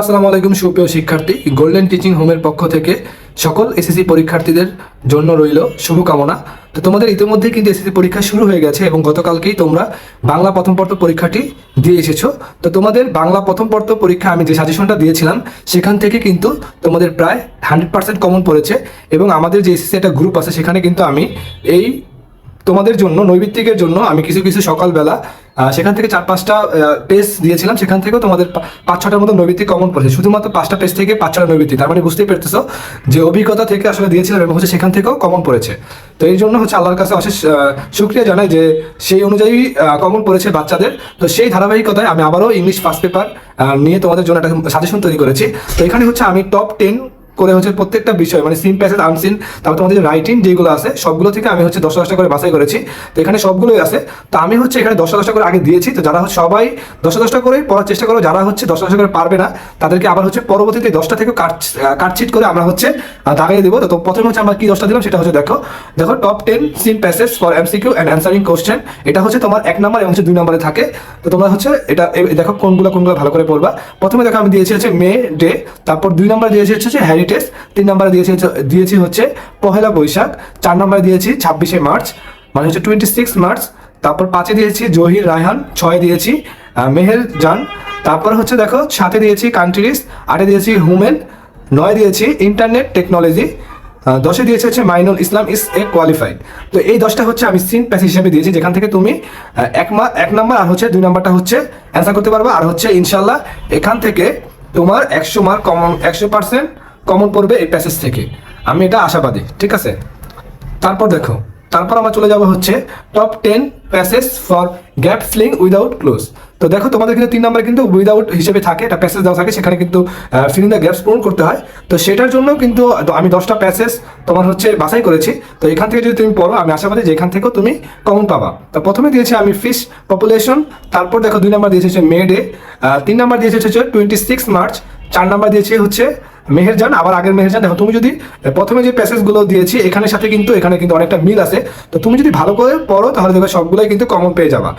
আসসালামু আলাইকুম, সুপ্রিয় শিক্ষার্থী। গোল্ডেন টিচিং হোমের পক্ষ থেকে সকল এসএসসি পরীক্ষার্থীদের জন্য রইল শুভকামনা। তো তোমাদের ইতিমধ্যে কিন্তু এসএসসি পরীক্ষা শুরু হয়ে গেছে এবং গতকালকেই তোমরা বাংলা প্রথম পত্র পরীক্ষাটি দিয়ে এসেছ। তো তোমাদের বাংলা প্রথম পত্র পরীক্ষা আমি যে সাজেশনটা দিয়েছিলাম, সেখান থেকে কিন্তু তোমাদের প্রায় হান্ড্রেড পার্সেন্ট কমন পড়েছে এবং আমাদের যে এসএসসি একটা গ্রুপ আছে, সেখানে কিন্তু আমি এই তোমাদের জন্য, নৈবিত্তিকের জন্য আমি কিছু কিছু সকালবেলা সেখান থেকে চার পাঁচটা পেজ দিয়েছিলাম সেখান থেকেও তোমাদের পাঁচ ছটার মতো নৈবিত্তিক কমন পড়েছে। শুধুমাত্র পাঁচটা পেজ থেকে পাঁচ ছটা নৈবিত্তিক তার মানে বুঝতেই পারতেছো যে অভিজ্ঞতা থেকে আসলে দিয়েছিলাম এবং হচ্ছে সেখান থেকেও কমন পড়েছে। তো এই জন্য হচ্ছে আল্লাহর কাছে অশেষ আহ, শুক্রিয়া জানাই যে সেই অনুযায়ী কমন পড়েছে বাচ্চাদের। তো সেই ধারাবাহিকতায় আমি আবারও ইংলিশ ফার্স্ট পেপার নিয়ে তোমাদের জন্য একটা সাজেশন তৈরি করেছি। তো এখানে হচ্ছে আমি টপ টেন করে হচ্ছে প্রত্যেকটা বিষয় মানে সিন প্যাসেজ আনসিন তারপর তোমাদের রাইটিং যেগুলো আছে, সবগুলো থেকে আমি হচ্ছে দশটা দশটা করে বাছাই করেছি। তো এখানে সবগুলোই আছে। তো আমি হচ্ছে এখানে দশটা দশটা করে আগে দিয়েছি। তো যারা হচ্ছে সবাই দশটা দশটা করে পড়ার চেষ্টা করো, যারা হচ্ছে দশটা দশটা করে পারবে না, তাদেরকে আবার হচ্ছে পরবর্তীতে দশটা থেকে কাট কাটছিট করে আমরা হচ্ছে দাগিয়ে দেবো। তো প্রথমে হচ্ছে আমরা কি দশটা দিলাম সেটা হচ্ছে দেখো দেখো top ten seen passage for MCQ and answering question এটা হচ্ছে তোমার এক নাম্বার এবং হচ্ছে দুই নাম্বারে থাকে। তো তোমরা হচ্ছে এটা দেখো কোনগুলো কোনগুলো ভালো করে পড়বা। প্রথমে দেখো আমি দিয়েছি হচ্ছে মে, ডে, তারপর দুই নম্বরে দিয়েছি হচ্ছে হ্যারিটেজ তিন নম্বরে দিয়েছি দিয়েছি হচ্ছে পহেলা বৈশাখ, চার নম্বরে দিয়েছি ছাব্বিশে মার্চ মানে হচ্ছে টোয়েন্টি সিক্স মার্চ, তারপর পাঁচে দিয়েছি জহির, রায়হান, ছয় দিয়েছি মেহের জান, তারপর হচ্ছে দেখো সাথে দিয়েছি কান্ট্রিজ আটে দিয়েছি হুমেন নয় দিয়েছি ইন্টারনেট টেকনোলজি দশে দিয়েছে হচ্ছে মাইনুল ইসলাম ইস এ কোয়ালিফাইড তো এই দশটা হচ্ছে আমি সিন প্যাস হিসেবে দিয়েছি, যেখান থেকে তুমি এক মা এক নাম্বার আর হচ্ছে দুই নাম্বারটা হচ্ছে অ্যান্সার করতে পারবে। আর হচ্ছে ইনশাল্লাহ এখান থেকে তোমার একশো মার্ক কমন একশো পার্সেন্ট কমন পড়বে এই প্যাসেজ থেকে। আমি এটা আশাবাদী, ঠিক আছে? তারপর দেখো, তারপর আমরা চলে যাব হচ্ছে top ten passage for gap filling without cloze তো দেখো, তোমাদের কিন্তু তিন নম্বরে কিন্তু উইদাউট হিসেবে থাকে, একটা প্যাসেজ দেওয়া থাকে, সেখানে কিন্তু ফিলিং দ্য গ্যাপস পূরণ করতে হয়। তো সেটার জন্য কিন্তু আমি দশটা প্যাসেজ তোমার হচ্ছে বাছাই করেছি। তো এখান থেকে যদি তুমি পড়ো, আমি আশাবাদী যে এখান থেকেও তুমি কমন পাবা। তো প্রথমে দিয়েছি আমি ফিশ পপুলেশন তারপর দেখো দুই নাম্বার দিয়েছে হচ্ছে মে ডে তিন নাম্বার দিয়েছে হচ্ছে টোয়েন্টি সিক্স মার্চ চার নাম্বার দিয়েছে হচ্ছে মেহেরজান, আবার আগের মেহেরজান। দেখো, তুমি যদি প্রথমে যে প্যাসেজগুলো দিয়েছি এখানের সাথে কিন্তু, এখানে কিন্তু অনেকটা মিল আছে। তো তুমি যদি ভালো করে পড়ো, তাহলে দেখবে সবগুলোই কিন্তু কমন পেয়ে যাবা।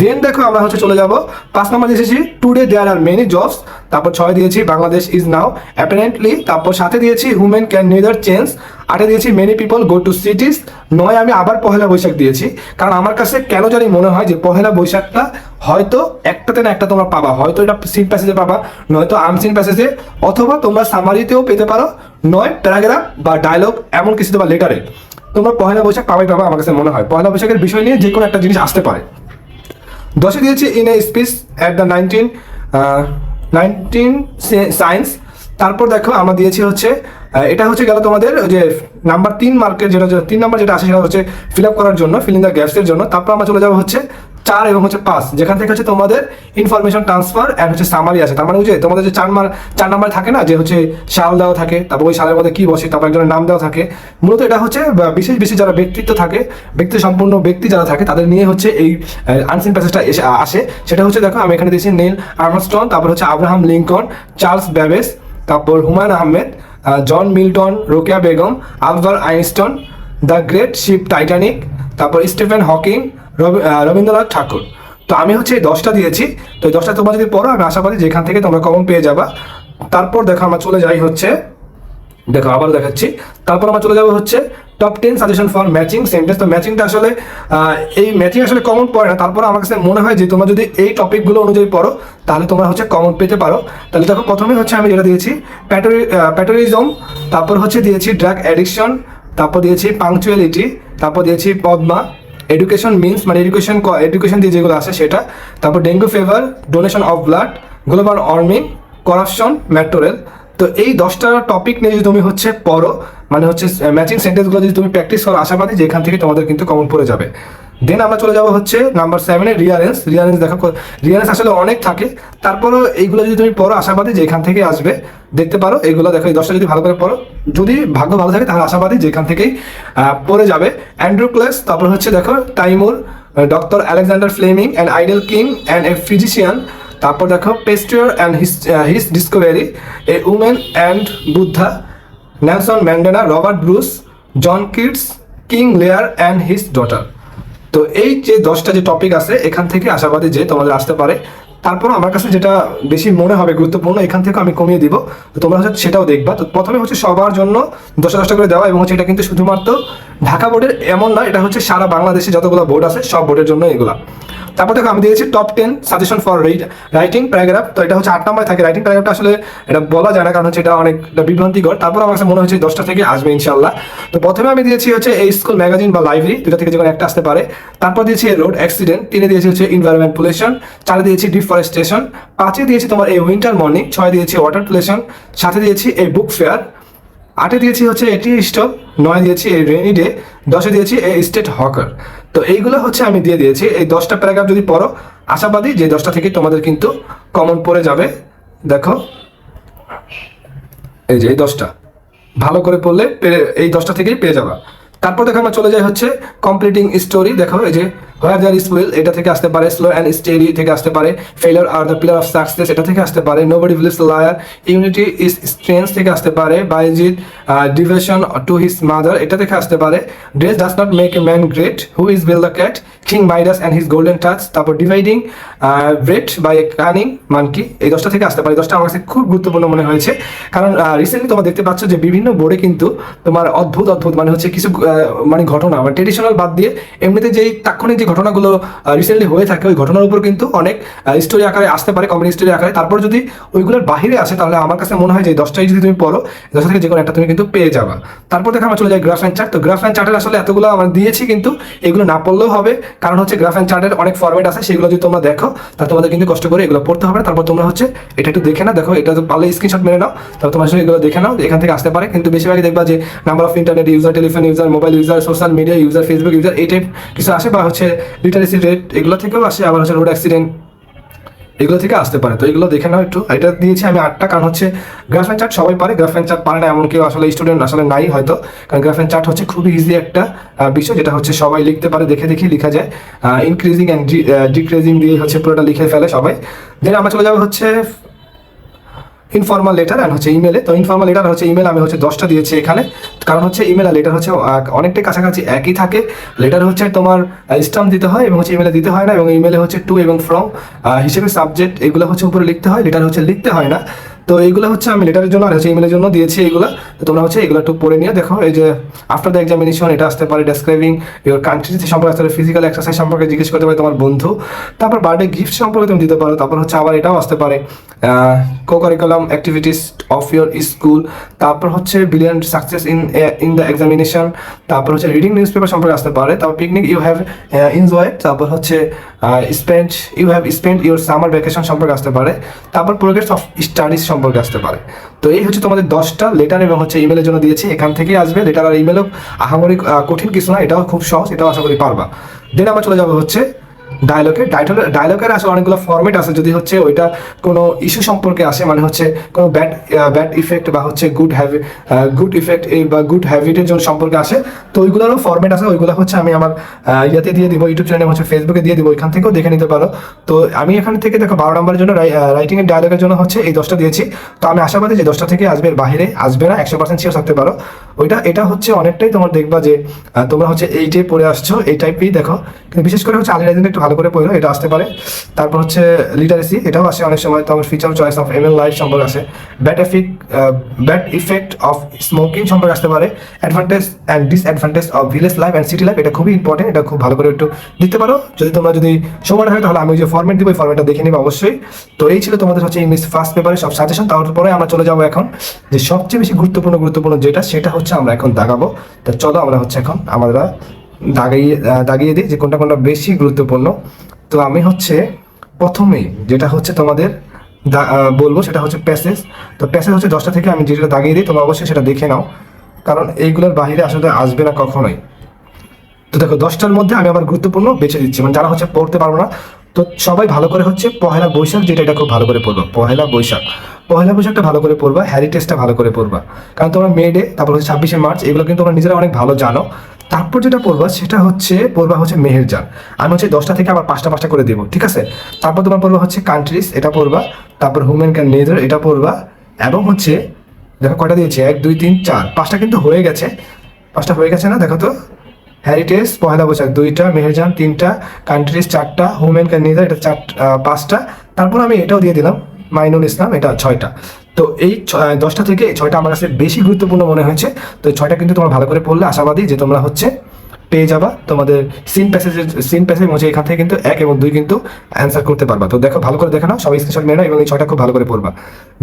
দেন দেখো, আমরা হচ্ছে চলে যাব। পাঁচ নম্বর দিয়েছি today there are many jobs তারপর ছয় দিয়েছি বাংলাদেশ ইজ নাও অ্যাপারেন্টলি তারপর সাথে দিয়েছি হুমেন ক্যান নেদার চেঞ্জ আটে দিয়েছি many people go to cities নয়, আমি আবার পহেলা বৈশাখ দিয়েছি। কারণ আমার কাছে কেন জানি মনে হয় যে, পহেলা বৈশাখটা হয়তো একটাতে না একটা তোমরা পাবা। হয়তো এটা সিন প্যাসেজে পাবা, নয়তো আনসিন প্যাসেজে অথবা তোমরা সামারিতেও পেতে পারো। নয়, প্যারাগ্রাফ বা ডায়লগ এমন কিছুতে বা লেটারে তোমরা পহেলা বৈশাখ পাবাই পাবা, আমার কাছে মনে হয়। পহেলা বৈশাখের বিষয় নিয়ে যে কোনো একটা জিনিস আসতে পারে। দশে দিয়েছি in a speech at the nineteen nineteen science তারপর দেখো আমরা দিয়েছি হচ্ছে এটা হচ্ছে গেল তোমাদের যে নাম্বার তিন মার্কের যেটা, তিন নাম্বার যেটা আছে সেটা হচ্ছে ফিল আপ করার জন্য ফিলিং দ্য গ্যাপসের জন্য। তারপর আমরা চলে যাব হচ্ছে চার এবং হচ্ছে পাঁচ। যেখান থেকে হচ্ছে তোমাদের ইনফরমেশন ট্রান্সফার অ্যান্ড হচ্ছে সামারি আছে তার মানে বুঝে তোমাদের যে চার মার, চার নাম্বার থাকে না, যে হচ্ছে সাল দেওয়া থাকে, তারপর ওই সালের মধ্যে কি বসে, তারপর একজনের নাম দেওয়া থাকে। মূলত এটা হচ্ছে বিশেষ বিশেষ যারা ব্যক্তিত্ব থাকে, ব্যক্তি সম্পূর্ণ ব্যক্তি যারা থাকে, তাদের নিয়ে হচ্ছে এই আনসিন প্যাসেজটা এসে আসে। সেটা হচ্ছে দেখো, আমি এখানে দিয়েছি নীল আর্মস্টন তারপর হচ্ছে আব্রাহাম লিঙ্কন, চার্লস ব্যাবেস তারপর Humayun Ahmed John Milton, Rokeya Begum Alva Einstein the great ship Titanic, তারপর স্টিফেন হকিং রবীন্দ্রনাথ ঠাকুর। তো আমি হচ্ছে এই দশটা দিয়েছি। তো এই দশটা তোমরা যদি পড়ো, আমি আশাবাদী যে এখান থেকে তোমরা কমন পেয়ে যাবা। তারপর দেখো আমরা চলে যাই হচ্ছে, দেখো আবার দেখাচ্ছি। তারপর আমরা চলে যাব হচ্ছে top ten suggestion for matching sentence তো ম্যাচিংটা আসলে এই ম্যাচিং আসলে কমন পড়ে না। তারপর আমার কাছে মনে হয় যে তোমরা যদি এই টপিকগুলো অনুযায়ী পড়ো, তাহলে তোমরা হচ্ছে কমন পেতে পারো। তাহলে দেখো প্রথমে হচ্ছে আমি যেটা দিয়েছি প্যাটোরি প্যাটোরিজম তারপর হচ্ছে দিয়েছি ড্রাগ অ্যাডিকশন তারপর দিয়েছি পাংচুয়ালিটি তারপর দিয়েছি পদ্মা। এডুকেশন মিনস মানে এডুকেশন এডুকেশন দিয়ে যেগুলো আছে সেটা, তারপর dengue fever donation of blood global warming corruption ম্যাটোরেল তো এই দশটা টপিক নিয়ে যদি তুমি হচ্ছে পড়ো মানে হচ্ছে ম্যাচিং সেন্টেন্সগুলো যদি তুমি প্র্যাকটিস করো, আশাবাদী যেখান থেকে তোমাদের কিন্তু কমন পড়ে যাবে। দেন আমরা চলে যাব হচ্ছে নাম্বার সেভেনে রিয়ারেন্স রিয়ারেন্স দেখো রিয়ারেন্স আসলে অনেক থাকে। তারপরও এইগুলো যদি তুমি পড়ো আশাবাদী যে এখান থেকে আসবে, দেখতে পারো, এইগুলো দেখো, এই দশটা যদি ভালো করে পড়ো, যদি ভাগ্য ভালো থাকে তাহলে আশাবাদী যে এখান থেকেই পড়ে যাবে। অ্যান্ড্রু ক্লেস তারপর হচ্ছে দেখো Timur doctor Alexander Fleming and ideal king and a physician তারপর দেখো Pasteur and his his discovery a woman and Buddha Nelson Mandela Robert Bruce John Keats King Lear and his daughter তো এই যে দশটা যে টপিক আছে, এখান থেকে আশাবাদী যে তোমাদের আসতে পারে। তারপর আমার কাছে যেটা বেশি মনে হবে, গুরুত্বপূর্ণ, এখান থেকে আমি কমিয়ে দিব। তো তোমরা হচ্ছে সেটাও দেখবা। তো প্রথমে হচ্ছে সবার জন্য দশটা দশটা করে দেওয়া এবং হচ্ছে এটা কিন্তু শুধুমাত্র ঢাকা বোর্ডের এমন না, এটা হচ্ছে সারা বাংলাদেশে যতগুলো বোর্ড আছে, সব বোর্ডের জন্য এগুলা। তারপর দেখো আমি দিয়েছি top ten suggestion for writing paragraph তো এটা হচ্ছে আট নম্বরে থাকে। রাইটিং প্যারাগ্রাফটা আসলে এটা বলা যায় না, কারণ হচ্ছে এটা অনেক বিভ্রান্তিকর। তারপর আমার কাছে মনে হচ্ছে দশটা থেকে আসবে ইনশাল্লাহ তো প্রথমে আমি দিয়েছি হচ্ছে এই স্কুল ম্যাগাজিন বা লাইব্রেরি দুটা থেকে যে কোনো একটা আসতে পারে। তারপর দিয়েছি রোড অ্যাক্সিডেন্ট তিনে দিয়েছি হচ্ছে ইনভায়রনমেন্ট পলিউশন চারে দিয়েছি ডিফরেস্টেশন পাঁচে দিয়েছি তোমার এই উইন্টার মর্নিং ছয় দিয়েছি ওয়াটার পলিউশন সাথে দিয়েছি এই বুক ফেয়ার আটে দিয়েছি হচ্ছে এটি স্টপ নয় দিয়েছি এই রেনি ডে দশে দিয়েছি এই স্টেট হকার তো এইগুলো হচ্ছে আমি দিয়ে দিয়েছি। এই দশটা প্যারাগ্রাফ যদি পড়ো, আশাবাদী যে দশটা থেকে তোমাদের কিন্তু কমন পড়ে যাবে। দেখো, এই যে এই দশটা। ভালো করে পড়লে এই দশটা থেকেই পেয়ে যাবা। তারপর দেখো আমরা চলে যাই হচ্ছে কমপ্লিটিং স্টোরি দেখো, এই যে হোয়ার দ্যার ইস উইল এটা থেকে আসতে পারে স্লো অ্যান্ড স্টেডি থেকে আসতে পারে। Failure are the pillar of success এটা থেকে আসতে পারে। Nobody liar unity is থেকে আসতে পারে। ডিভেশন টু হিজ মাদার এটা থেকে আসতে পারে। Dress not make a man great who is bell the cat king Midas and his golden touch তারপর dividing by a cunning monkey এই দশটা থেকে আসতে পারে। দশটা আমার কাছে খুব গুরুত্বপূর্ণ মনে হয়েছে। কারণ রিসেন্টলি তোমরা দেখতে পাচ্ছ যে বিভিন্ন বোর্ডে কিন্তু তোমার অদ্ভুত অদ্ভুত মানে হচ্ছে কিছু আহ, মানে ঘটনা মানে ট্রেডিশনাল বাদ দিয়ে এমনিতে যেই তাৎক্ষণিক যে ঘটনাগুলো রিসেন্টলি হয়ে থাকে, ওই ঘটনার উপর কিন্তু অনেক স্টোরি আকারে আসতে পারে কমেডি স্টোরি আকারে। তারপর যদি ওইগুলোর বাহিরে আসে, তাহলে আমার কাছে মনে হয় যে দশটাই যদি তুমি পড়ো দশটা থেকে যে কোনো একটা তুমি কিন্তু পেয়ে যাবা। তারপর দেখো আমরা চলে যাই গ্রাফ অ্যান্ড চার্ট তো গ্রাফ অ্যান্ড চার্টের আসলে এতগুলো আমরা দিয়েছি কিন্তু এগুলো না পড়লেও হবে। কারণ হচ্ছে গ্রাফ অ্যান্ড চার্টের অনেক ফরম্যাট আছে, সেগুলো যদি তোমরা দেখো তাহলে তোমাদের কিন্তু কষ্ট করে এগুলো পড়তে হবে। তারপর তোমরা হচ্ছে এটা একটু দেখে না দেখো, এটা তো পারলে স্ক্রিনশট মেরে নাও। তাহলে তোমার সঙ্গে এগুলো দেখে নাও, এখান থেকে আসতে পারে। কিন্তু বেশিরভাগই দেখবা যে number of internet user telephone user mobile user social media user Facebook user এই টাইপ কিছু আসে বা হচ্ছে লিটারেসি রেট এগুলো থেকেও আসে, আবার হচ্ছে রোড অ্যাক্সিডেন্ট এগুলো থেকে আসতে পারে। তো এগুলো দেখে নাও একটু। এটা দিয়েছি আমি আটটা, কারণ হচ্ছে গ্রাফ অ্যান্ড চার্ট সবাই পারে। গ্রাফ অ্যান্ড চার্ট পারে না এমন কেউ আসলে স্টুডেন্ট আসলে নাই হয়তো। কারণ গ্রাফ অ্যান্ড চার্ট হচ্ছে খুবই ইজি একটা বিষয়, যেটা হচ্ছে সবাই লিখতে পারে, দেখে দেখে লেখা যায়। ইনক্রিজিং অ্যান্ড ডিক্রিজিং দিয়ে হচ্ছে পুরোটা লিখে ফেলে সবাই। দেন আমরা চলে যাব হচ্ছে ইনফর্মাল লেটার অ্যান্ড হচ্ছে ইমেলে তো ইনফর্মাল লেটার হচ্ছে ইমেল আমি হচ্ছে দশটা দিয়েছি এখানে। কারণ হচ্ছে ইমেল আর লেটার হচ্ছে অনেকটাই কাছাকাছি একই থাকে। লেটার হচ্ছে তোমার স্টাম্প দিতে হয় এবং হচ্ছে ইমেলে দিতে হয় না এবং ইমেলে হচ্ছে টু এবং ফ্রম হিসেবে সাবজেক্ট এগুলো হচ্ছে উপরে লিখতে হয়। লেটার হচ্ছে লিখতে হয় না। তো এইগুলো হচ্ছে আমি লেটারের জন্য আর হচ্ছে ইমেলের জন্য দিয়েছি এইগুলো। তো তোমরা হচ্ছে এগুলো একটু পড়ে নিয়ে দেখো, এই যে আফটার দ্য এক্সামিনেশন এটা আসতে পারে ডেসক্রাইবিং ইউর কান্ট্রি সম্পর্কে আসতে পারে ফিজিক্যাল এক্সারসাইজ সম্পর্কে জিজ্ঞেস করতে পারে তোমার বন্ধু। তারপর বার্থডে গিফট সম্পর্কে তুমি দিতে পারো। তারপর হচ্ছে আবার এটাও আসতে পারে। Co curriculum activities of your school তারপর হচ্ছে brilliant success in in the examination তারপর হচ্ছে রিডিং নিউজ পেপার সম্পর্কে আসতে পারে। তারপর পিকনিক ইউ হ্যাভ এনজয় তারপর হচ্ছে spend you have spend your summer vacation সম্পর্কে আসতে পারে। তারপর প্রোগ্রেস অফ স্টাডিজ সম্পর্কে আসতে পারে। তো এই হচ্ছে তোমাদের দশটা লেটার এবং হচ্ছে ইমেলের জন্য দিয়েছি। এখান থেকেই আসবে লেটার আর ইমেলও আহামরি কঠিন কিছু না, এটাও খুব সহজ, এটাও আশা করি পারবা। দেন আমরা চলে যাব হচ্ছে ডায়লগে ডায়লগের আসলে অনেকগুলো ফর্মেট আছে। যদি হচ্ছে ওইটা কোনো ইস্যু সম্পর্কে আসে মানে হচ্ছে কোনো ব্যাড ব্যাড ইফেক্ট বা হচ্ছে গুড হ্যাবি গুড ইফেক্ট বা গুড হ্যাবিটের জন্য সম্পর্কে আসে, তো ওইগুলোরও ফর্মেট আছে। ওইগুলো হচ্ছে আমি আমার ইয়াতে দিয়ে দিব ইউটিউব চ্যানেলে হচ্ছে ফেসবুকে দিয়ে দিব, ওইখান থেকেও দেখে নিতে পারো। তো আমি এখান থেকে দেখো বারো নম্বরের জন্য রাইটিং এর ডায়লগের জন্য হচ্ছে এই দশটা দিয়েছি। তো আমি আশাবাদী যে দশটা থেকে আসবে বাইরে আসবে না, একশো পার্সেন্ট শিওর থাকতে পারো। ওইটা, এটা হচ্ছে অনেকটাই তোমার দেখবা যে তোমরা হচ্ছে এইটাই পড়ে আসছো, এই টাইপেই দেখো। কিন্তু বিশেষ করে হচ্ছে আলী একটু ভালো করে পড়ো, এটা আসতে পারে। তারপর হচ্ছে লিটারেসি এটাও আসে অনেক সময়। তোমার future choice of aim L life সম্পর্কে আসে। Bad effect bad effect of smoking সম্পর্কে আসতে পারে। Advantage and disadvantage of village life and city life এটা খুবই ইম্পর্টেন্ট এটা খুব ভালো করে একটু দিতে পারো। যদি তোমরা যদি সময় হয়, তাহলে আমি যে ফর্মেট দিব ওই ফর্মেটটা দেখে নিবো অবশ্যই। তো এই ছিল তোমাদের হচ্ছে ইংলিশ ফার্স্ট পেপারে সব সাজেশন তারপরে আমরা চলে যাব এখন। যে সবচেয়ে বেশি গুরুত্বপূর্ণ গুরুত্বপূর্ণ যেটা, সেটা হচ্ছে আমরা এখন দাগাবো তো চলো আমরা হচ্ছে এখন আমরা দাগিয়ে দাগিয়ে দিই যে কোনটা কোনটা বেশি গুরুত্বপূর্ণ। তো আমি হচ্ছে প্রথমেই যেটা হচ্ছে তোমাদের বলব সেটা হচ্ছে প্যাসেজ তো প্যাসেজ হচ্ছে দশটা থেকে আমি যেটা দাগিয়ে দিই, তোমরা অবশ্যই সেটা দেখে নাও। কারণ এইগুলোর বাইরে আসলে আসবে না কখনোই। তো দেখো, দশটার মধ্যে আমি আবার গুরুত্বপূর্ণ বেছে দিচ্ছি। মানে যারা হচ্ছে পড়তে পারব না, তো সবাই ভালো করে হচ্ছে পহেলা বৈশাখ যেটা, এটা খুব ভালো করে পড়বা। পহেলা বৈশাখ। পহেলা বৈশাখটা ভালো করে পড়বা হ্যারিটেজটা ভালো করে পড়বা। কারণ তোমরা মে ডে তারপর হচ্ছে ছাব্বিশে মার্চ, এগুলো কিন্তু তোমরা নিজেরা অনেক ভালো জানো। তারপর যেটা পড়বা সেটা হচ্ছে, পড়বা হচ্ছে মেহেরজান। আমি হচ্ছে দশটা থেকে আবার পাঁচটা পাঁচটা করে দেবো, ঠিক আছে? তারপর তোমার পড়বা হচ্ছে কান্ট্রিজ এটা পড়বা। তারপর হুম্যান ক্যান নেদার এটা পড়বা। এবং হচ্ছে, দেখো কয়টা দিয়েছে? এক, দুই, তিন, চার। পাঁচটা কিন্তু হয়ে গেছে। পাঁচটা হয়ে গেছে না? দেখো তো। হ্যারিটেজ পয়লা বৈশাখ, দুইটা, মেহেরজান, তিনটা কান্ট্রিজ চারটা হোমেন ক্যান্ডিদার এটা চার পাঁচটা। তারপর আমি এটাও দিয়ে দিলাম, মাইনুল ইসলাম, এটা ছয়টা। তো এই দশটা থেকে এই ছয়টা আমার কাছে বেশি গুরুত্বপূর্ণ মনে হয়েছে। তো ছয়টা কিন্তু তোমরা ভালো করে পড়লে, আশাবাদী যে তোমরা হচ্ছে পেয়ে যাবা। তোমাদের সিন প্যাসেজের সিন প্যাসেজ হচ্ছে এখান থেকে কিন্তু এক এবং দুই কিন্তু অ্যান্সার করতে পারবা। তো দেখো, ভালো করে দেখে নাও, সবাই স্ক্রিনশট মেয়ে নাও এবং এই ছয়টা খুব ভালো করে পড়বা।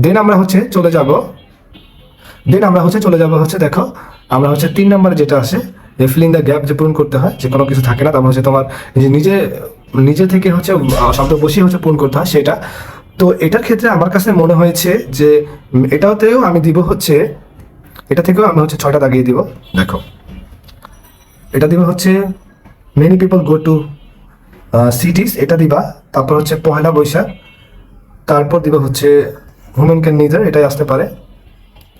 দেন আমরা হচ্ছে চলে যাব। দেন আমরা হচ্ছে চলে যাব হচ্ছে দেখো, আমরা হচ্ছে তিন নম্বরে যেটা আসে যে ফিলিং দ্য গ্যাপ যে পূরণ করতে হয়, যে কোনো কিছু থাকে না, তারপর হচ্ছে তোমার নিজে নিজে থেকে হচ্ছে শব্দ বসিয়ে হচ্ছে পূরণ করতে হয়, সেটা তো এটার ক্ষেত্রে আমার কাছে মনে হয়েছে যে এটাতেও আমি দিব হচ্ছে, এটা থেকেও আমি হচ্ছে ছয়টা দাগিয়ে দিব। দেখো, এটা দিব হচ্ছে many people go to cities এটা দিবা, তারপর হচ্ছে পহেলা বৈশাখ, তারপর দিবা হচ্ছে হুমেন ক্যান নিদার এটাই আসতে পারে।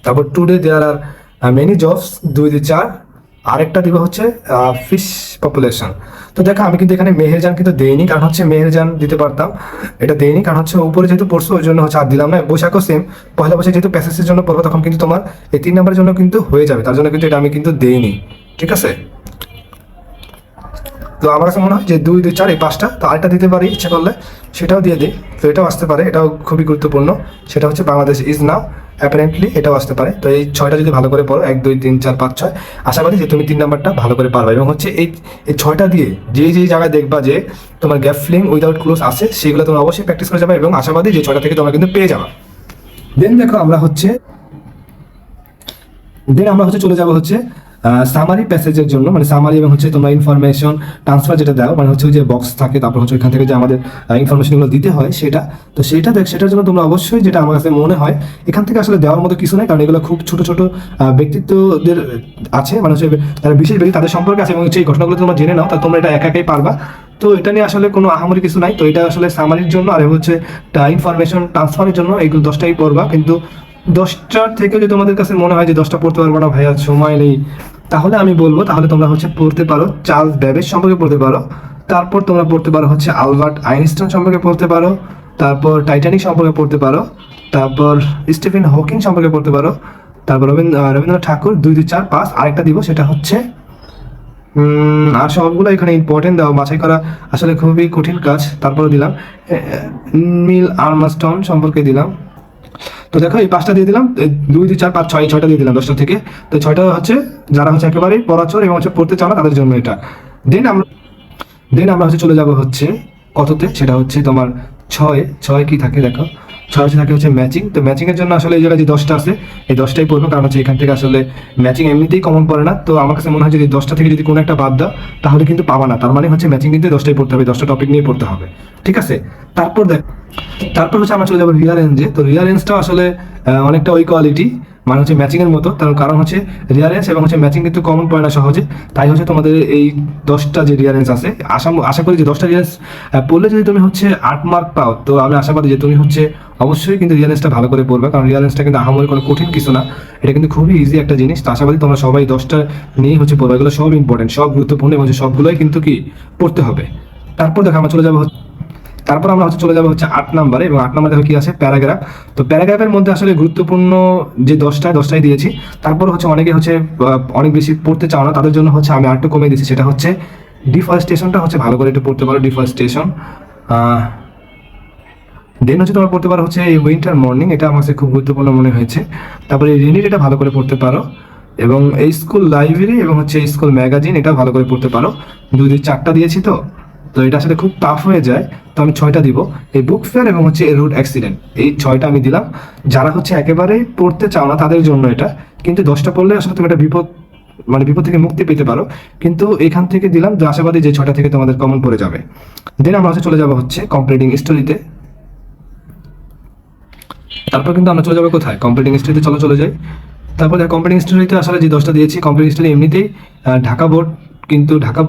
তারপর today there are many jobs দুই দুই চার, আরেকটা দিবে হচ্ছে ফিশ পপুলেশন তো দেখো, আমি কিন্তু এখানে মেহেরজান কিন্তু দেইনি, কারণ হচ্ছে মেহেরজান দিতে পারতাম। এটা দেইনি, কারণ হচ্ছে উপরে যেহেতু পড়ছো, ওই জন্য হচ্ছে আর দিলাম না বৈশাখও সেম পয়লা বৈশাখ যেহেতু প্যাসেজের জন্য পড়ব, তখন কিন্তু তোমার এই তিন নাম্বারের জন্য কিন্তু হয়ে যাবে, তার জন্য কিন্তু এটা আমি কিন্তু দেইনি। ঠিক আছে? তো আমার কাছে মনে হয় যে দুই দুই, চার, এই পাঁচটা, তো আরেকটা দিতে পারি, ইচ্ছা করলে, সেটাও দিয়ে দিই। তো এটাও আসতে পারে, এটাও খুবই গুরুত্বপূর্ণ। সেটা হচ্ছে বাংলাদেশ ইজ নাও অ্যাপারেন্টলি এটাও আসতে পারে। তো এই ছয়টা যদি ভালো করে পড়ো, এক, দুই, তিন, চার, পাঁচ, ছয় আশাবাদী যে তুমি তিন নাম্বারটা ভালো করে পারবে। এবং হচ্ছে এই এই ছয়টা দিয়ে যে যে জায়গায় দেখবা যে তোমার গ্যাপ ফিলিং উইদাউট ক্লোজ আছে, সেগুলো তোমরা অবশ্যই প্র্যাকটিস করে যাবে এবং আশাবাদী যে ছয়টা থেকে তোমরা কিন্তু পেয়ে যাবে। দেন দেখো আমরা হচ্ছে দেন আমরা হচ্ছে চলে যাব হচ্ছে সামারি প্যাসেজের জন্য মানে সামারি এবং হচ্ছে তোমরা ইনফরমেশন ট্রান্সফার যেটা দাও মানে হচ্ছে যে বক্স থাকে, তারপর হচ্ছে ওইখান থেকে যে আমাদের ইনফরমেশনগুলো দিতে হয়, সেটা। তো সেটা দেখ, সেটার জন্য তোমরা অবশ্যই যেটা আমার কাছে মনে হয়, এখান থেকে আসলে দেওয়ার মতো কিছু নাই, কারণ এগুলো খুব ছোট ছোট ব্যক্তিত্বদের আছে মানে হচ্ছে তারা বিশেষ ব্যক্তি, তাদের সম্পর্কে আছে, এবং এই ঘটনাগুলো তোমরা জেনে নাও, তা তোমরা এটা একা একাই পারবা। তো এটা নিয়ে আসলে কোনো আহামরি কিছু নাই, তো এটা আসলে সামারির জন্য, আর হচ্ছে ইনফরমেশন ট্রান্সফারের জন্য এইগুলো দশটাই পড়বা, কিন্তু দশটার থেকে যদি তোমাদের কাছে মনে হয় যে দশটা পড়তে পারব না, ভাইয়া সময় নেই, তাহলে আমি বলব, তাহলে তোমরা হচ্ছে পড়তে পারো চার্লস ব্যাবেজ সম্পর্কে পড়তে পারো, তারপর তোমরা পড়তে পারো হচ্ছে আলবার্ট আইনস্টাইন সম্পর্কে পড়তে পারো, তারপর টাইটানিক সম্পর্কে পড়তে পারো, তারপর স্টিফেন হকিং সম্পর্কে পড়তে পারো, তারপর রবীন্দ্র রবীন্দ্রনাথ ঠাকুর দুই দুই, চার, পাঁচ, আরেকটা দিব, সেটা হচ্ছে আর সবগুলো এখানে ইম্পর্টেন্ট দেওয়া, বাছাই করা আসলে খুবই কঠিন কাজ তারপরে দিলাম মিল আর্মাস্টন সম্পর্কে দিলাম। তো দেখো, এই পাঁচটা দিয়ে দিলাম। দুই দুই চার, পাঁচ, ছয় ছয়টা দিয়ে দিলাম দশটা থেকে। তো ছয়টা হচ্ছে যারা হচ্ছে একেবারে পড়াচর এবং হচ্ছে পড়তে চাও না, তাদের জন্য এটা। দেন আমরা দেন আমরা হচ্ছে চলে যাব হচ্ছে কততে? সেটা হচ্ছে তোমার ছয়। ছয় কি থাকে দেখো? হচ্ছে থাকে হচ্ছে ম্যাচিং তো ম্যাচিং এর জন্য আসলে এই জায়গায় যে দশটা আছে, এই দশটাই পড়ব, কারণ হচ্ছে এখান থেকে আসলে ম্যাচিং এমনিতেই কমন পড়ে না। তো আমার কাছে মনে হয় যদি দশটা থেকে যদি কোনো একটা বাদ দাও, তাহলে কিন্তু পাবা না। তার মানে হচ্ছে ম্যাচিং কিন্তু দশটাই পড়তে হবে দশটা টপিক নিয়ে পড়তে হবে। ঠিক আছে? তারপর দেখ, তারপর হচ্ছে আমরা চলে যাব রিয়ারেঞ্জে তো রিয়ারেঞ্জটা আসলে অনেকটা ওই কোয়ালিটি মানে হচ্ছে ম্যাচিং এর মতো, তার কারণ হচ্ছে রিয়ারেন্স এবং হচ্ছে ম্যাচিং কিন্তু কমন পড়ে না সহজে। তাই হচ্ছে তোমাদের এই দশটা যে রিয়ারেন্স আছে, আশা আশা করি যে দশটা রিয়ারেন্স পড়লে যদি তুমি হচ্ছে আট মার্ক পাও, তো আমি আশাবাদী যে তুমি হচ্ছে অবশ্যই কিন্তু রিয়ারেন্সটা ভালো করে পড়বে, কারণ রিয়ারেন্সটা কিন্তু আহামরি কোনো কঠিন কিছু না। এটা কিন্তু খুবই ইজি একটা জিনিস, তো আশাবাদী তোমরা সবাই দশটা নিয়েই হচ্ছে পড়বে। এগুলো সব ইম্পর্টেন্ট সব গুরুত্বপূর্ণ এবং সবগুলোই কিন্তু কি পড়তে হবে। তারপর দেখো আমরা চলে যাব তারপর আমরা হচ্ছে চলে যাব হচ্ছে আট নম্বরে এবং আট নম্বরে দেখো কি আছে? প্যারাগ্রাফ। তো প্যারাগ্রাফের মধ্যে আসলে গুরুত্বপূর্ণ যে দশটায় দশটাই দিয়েছি, তারপর হচ্ছে অনেকে হচ্ছে অনেক বেশি পড়তে চাও না, তাদের জন্য হচ্ছে আমি আরেকটু কমে দিয়েছি সেটা হচ্ছে ডিফরেস্টেশনটা হচ্ছে ভালো করে একটু পড়তে পারো ডিফরেস্টেশন দেন হচ্ছে তোমার পড়তে পারো হচ্ছে এই উইন্টার মর্নিং, এটা আমার কাছে খুব গুরুত্বপূর্ণ মনে হয়েছে। তারপরে রেনির এটা ভালো করে পড়তে পারো। এবং এই স্কুল লাইব্রেরি এবং হচ্ছে স্কুল ম্যাগাজিন, এটা ভালো করে পড়তে পারো। দুই দুই চারটা দিয়েছি তো তো এটা আসলে খুব টাফ হয়ে যায়। তো আমি ছয়টা দিব। এই বুক ফেয়ার এবং হচ্ছে এই রুট অ্যাক্সিডেন্ট এই ছয়টা আমি দিলাম। যারা হচ্ছে একেবারেই পড়তে চাও না তাদের জন্য এটা, কিন্তু দশটা পড়লে আসলে তুমি একটা বিপদ মানে বিপদ থেকে মুক্তি পেতে পারো। কিন্তু এখান থেকে দিলাম যে আশাবাদী যে ছয়টা থেকে তোমাদের কমন পড়ে যাবে। দেন আমরা হচ্ছে চলে যাব হচ্ছে কমপ্লিটিং স্টোরিতে তারপর কিন্তু আমরা চলে যাব কোথায়? কম্পিউটিং স্টোরিতে চলো, চলে যাই। তারপর কম্পিউটিং স্টোরিতে আসলে যে দশটা দিয়েছি কম্পিউটিং স্টোরি এমনিতেই ঢাকা বোর্ড কিন্তু ঢাকা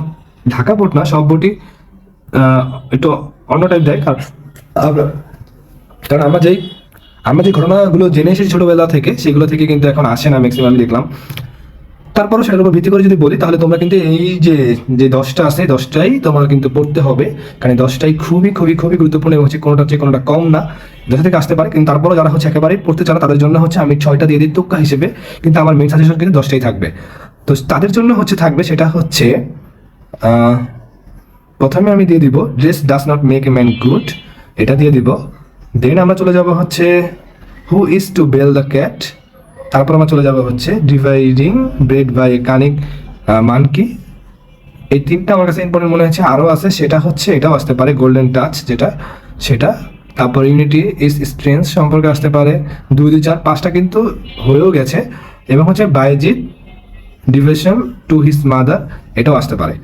ঢাকা বোর্ড না, সব বোর্ডই একটু অন্য টাইপ দেয় কারণ আমরা- কারণ আমরা যেই, আমরা যে ঘটনাগুলো জেনে এসেছি ছোটবেলা থেকে, সেগুলো থেকে কিন্তু এখন আসে না ম্যাক্সিমাম দেখলাম। তারপরও সেটার উপর ভিত্তি করে যদি বলি, তাহলে তোমরা কিন্তু এই যে যে দশটা আছে, দশটাই তোমার কিন্তু পড়তে হবে। কারণ দশটাই খুবই খুবই খুবই গুরুত্বপূর্ণ এবং হচ্ছে কোনোটা হচ্ছে, কোনোটা কম না। দশটা থেকে আসতে পারে, কিন্তু তারপরও যারা হচ্ছে একেবারেই পড়তে চান তাদের জন্য হচ্ছে আমি ছয়টা দিয়ে দিই তুক্কা হিসেবে, কিন্তু আমার মেন সাজেশন কিন্তু দশটাই থাকবে। তো তাদের জন্য হচ্ছে থাকবে সেটা হচ্ছে প্রথমে আমি দিয়ে দিব dress does not make a man good এটা দিয়ে দিব। দেন আমরা চলে যাব হচ্ছে who is to bell the cat তারপর আমরা চলে যাব হচ্ছে dividing bread by cunning monkey এই তিনটা আমার কাছে ইম্পর্টেন্ট মনে হচ্ছে, আরও আছে, সেটা হচ্ছে, এটাও আসতে পারে গোল্ডেন টাচ যেটা, সেটা। তারপর ইউনিটি ইজ স্ট্রেংথ সম্পর্কে আসতে পারে, দুই দুই, চার, পাঁচটা কিন্তু হয়েও গেছে। এবং হচ্ছে বাইজিৎ ডিভিশন টু হিজ মাদার এটাও আসতে পারে।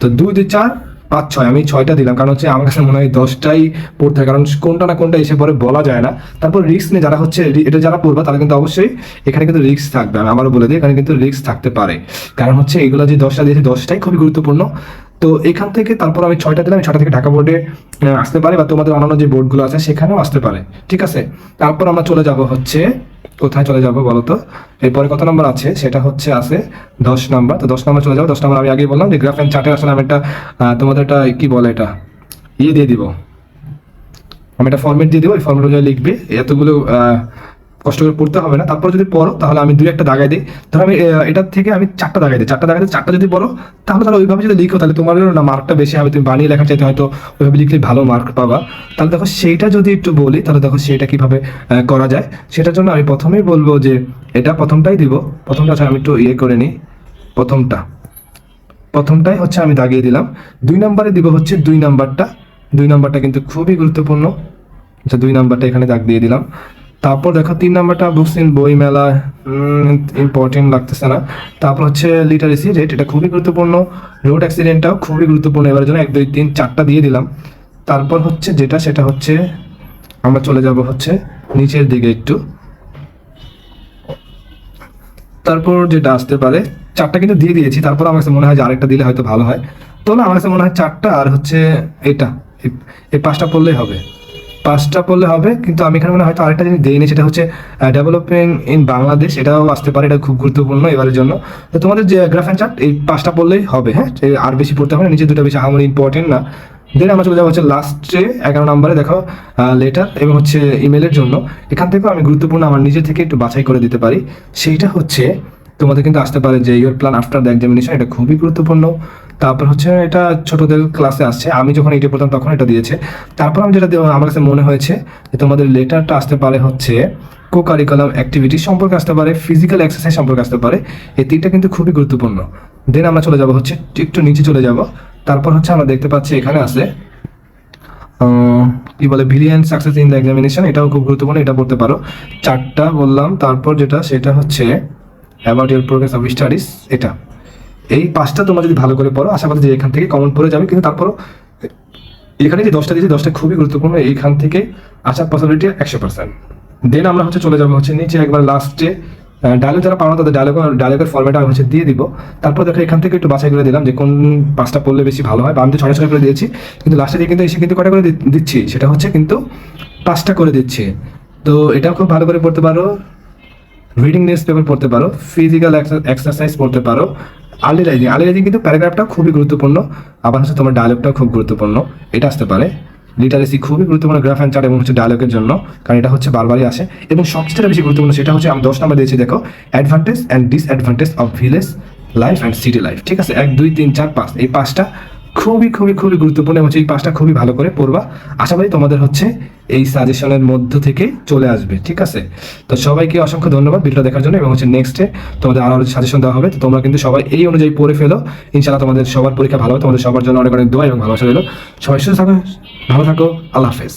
তো দুই দুই, চার পাঁচ ছয়, আমি ছয়টা দিলাম। কারণ হচ্ছে আমার কাছে মনে হয় দশটাই পড়তে হয়। কারণ কোনটা না কোনটা এসে পরে বলা যায় না। তারপর রিস্ক নিয়ে যারা হচ্ছে এটা যারা পড়বে, তারা কিন্তু অবশ্যই এখানে কিন্তু রিস্ক থাকবে। আমি আবারও বলে দিই, এখানে কিন্তু রিস্ক থাকতে পারে। কারণ হচ্ছে এগুলো যে দশটা দিয়েছে, দশটাই খুবই গুরুত্বপূর্ণ। তো এখান থেকে তারপর আমি ছয়টা দিলাম, ছয়টা থেকে ঢাকা বোর্ডে আসতে পারে বা তোমাদের অন্যান্য যে বোর্ডগুলো আছে সেখানেও আসতে পারে, ঠিক আছে? তারপর আমরা চলে যাব হচ্ছে, কোথায় চলে যাব বলো তো? এরপরে কত নম্বর আছে? সেটা হচ্ছে আছে দশ নম্বর, তো দশ নম্বর চলে যাব। দশ নম্বর আমি আগে বললাম যে গ্রাফ অ্যান্ড চার্টের আসলে আমি একটা তোমাদের একটা কি বলে এটা? ইয়ে দিয়ে দিব। আমি একটা ফর্মেট দিয়ে দিব ওই ফর্মেট অনুযায়ী লিখবে। এতগুলো কষ্ট করে পড়তে হবে না। তারপর যদি পড়ো, তাহলে আমি দুই একটা দাগাই দিই। ধরো আমি এটার থেকে আমি চারটা দাগাই দিই। চারটা দাগাই দিই চারটা যদি পড়ো, তাহলে তাহলে ওইভাবে যদি লিখো, তাহলে তোমার না মার্কটা বেশি হবে। তুমি বানিয়ে লেখার চাইতে হয়তো ওইভাবে লিখলে ভালো মার্ক পাবা। তাহলে দেখো সেইটা যদি একটু বলি, তাহলে দেখো সেইটা কীভাবে করা যায়। সেটার জন্য আমি প্রথমেই বলব যে, এটা প্রথমটাই দিব। প্রথমটা আমি একটু ইয়ে করে নিই। প্রথমটা। প্রথমটাই হচ্ছে আমি দাগিয়ে দিলাম। দুই নম্বরে দিব হচ্ছে দুই নাম্বারটা। দুই নাম্বারটা কিন্তু খুবই গুরুত্বপূর্ণ। আচ্ছা দুই নাম্বারটা এখানে দাগ দিয়ে দিলাম। তারপর দেখো তিন নাম্বারটা বুকস ইন বই মেলা ইম্পর্টেন্ট লাগতেছে না। তারপর হচ্ছে লিটারেসি রেট এটা খুবই গুরুত্বপূর্ণ। রোড অ্যাক্সিডেন্টটাও খুবই গুরুত্বপূর্ণ এবার জন্য এক, দুই, তিন, চারটা দিয়ে দিলাম। তারপর হচ্ছে যেটা, সেটা হচ্ছে আমরা চলে যাব হচ্ছে নিচের দিকে একটু। তারপর যেটা আসতে পারে, চারটা কিন্তু দিয়ে দিয়েছি, তারপর আমার কাছে মনে হয় যে আরেকটা দিলে হয়তো ভালো হয়। তো না, আমার কাছে মনে হয় চারটা আর হচ্ছে এটা, এই- এই পাঁচটা পড়লেই হবে। পাঁচটা পড়লে হবে, কিন্তু আমি এখানে মনে হয় হয়তো আরেকটা জিনিস দিইনি, সেটা হচ্ছে ডেভেলপিং ইন বাংলাদেশ এটাও আসতে পারে, এটা খুব গুরুত্বপূর্ণ এবারের জন্য। তো তোমাদের যে গ্রাফ অ্যান্ড চার্ট এই পাঁচটা পড়লেই হবে হ্যাঁ? আর বেশি পড়তে হবে না, নিচে দুটো বেশি আমার ইম্পর্টেন্ট না। দেন আমরা চলে যাব হচ্ছে লাস্টে এগারো নম্বরে, দেখো লেটার এবং হচ্ছে ইমেলের জন্য। এখান থেকেও আমি গুরুত্বপূর্ণ আমার নিজে থেকে একটু বাছাই করে দিতে পারি। সেইটা হচ্ছে তোমাদের কিন্তু আসতে পারে যে your plan after the examination এটা খুবই গুরুত্বপূর্ণ। তারপর হচ্ছে এটা ছোটদের ক্লাসে আসছে। আমি যখন এটা পড়তাম তখন এটা দিয়েছে। তারপর আমি যেটা আমার কাছে মনে হয়েছে যে তোমাদের লেটারটা আসতে পারে হচ্ছে কো কারিকুলাম অ্যাক্টিভিটি সম্পর্কে আসতে পারে ফিজিক্যাল এক্সারসাইজ সম্পর্কে আসতে পারে। এই তিনটা কিন্তু খুবই গুরুত্বপূর্ণ। দেন আমরা চলে যাব হচ্ছে একটু নিচে চলে যাব। তারপর হচ্ছে আমরা দেখতে পাচ্ছি এখানে আছে কি বলে brilliant success in the examination এটাও খুব গুরুত্বপূর্ণ, এটা পড়তে পারো। চারটা বললাম, তারপর যেটা, সেটা হচ্ছে about your progress of studies এটা। এই পাঁচটা তোমরা যদি ভালো করে পড়ো, আশা করি যে এখান থেকে কমন পড়ে যাবে, কিন্তু তারপরও এখানে যে দশটা দিয়েছি, দশটা খুবই গুরুত্বপূর্ণ, এইখান থেকে আসার পসিবিলিটি একশো পার্সেন্ট দেন আমরা হচ্ছে চলে যাব হচ্ছে নিচে একবার লাস্টে ডায়লগ যারা না, তাদের ডায়লগ ডায়লগের ফর্মেট আমি হচ্ছে দিয়ে দিব। তারপর দেখো এখান থেকে একটু বাছাই করে দিলাম যে কোন পাঁচটা পড়লে বেশি ভালো হয়, বা আমি তো করে দিয়েছি, কিন্তু লাস্টে দিয়ে কিন্তু এসে কিন্তু কটা করে দিচ্ছি? সেটা হচ্ছে কিন্তু পাঁচটা করে দিচ্ছি। তো এটাও খুব ভালো করে পড়তে পারো। রিডিং নিউজ পেপার পড়তে পারো ফিজিক্যাল এক্সারসাইজ পড়তে পারো আর্লি রাইজিং আর্লি রাইজিং কিন্তু প্যারাগ্রাফটা খুবই গুরুত্বপূর্ণ, আবার হচ্ছে তোমার ডায়লগটাও খুব গুরুত্বপূর্ণ, এটা আসতে পারে। লিটারেসি খুবই গুরুত্বপূর্ণ গ্রাফ অ্যান্ড চার্ট এবং হচ্ছে ডায়লগের জন্য, কারণ এটা হচ্ছে বারবারই আসে। এবং সবচেয়ে বেশি গুরুত্বপূর্ণ সেটা হচ্ছে আমি দশ নম্বর দিয়েছি, দেখো advantage and disadvantage of village life and city life ঠিক আছে? এক, দুই, তিন, চার, পাঁচ, এই পাঁচটা খুবই খুবই খুবই গুরুত্বপূর্ণ এবং এই পাঁচটা খুবই ভালো করে পড়বা। আশা করি তোমাদের হচ্ছে এই সাজেশনের মধ্য থেকে চলে আসবে, ঠিক আছে? তো সবাইকে অসংখ্য ধন্যবাদ ভিডিওটা দেখার জন্য এবং হচ্ছে নেক্সটে তোমাদের আরও সাজেশন দেওয়া হবে। তো তোমরা কিন্তু সবাই এই অনুযায়ী পড়ে ফেলো। ইনশাআল্লাহ তোমাদের সবার পরীক্ষা ভালো হবে। তোমাদের সবার জন্য অনেক অনেক দোয়া এবং ভালোবাসা দিল সবাই সুস্থ থাকো, ভালো থাকো। আল্লাহ হাফেজ।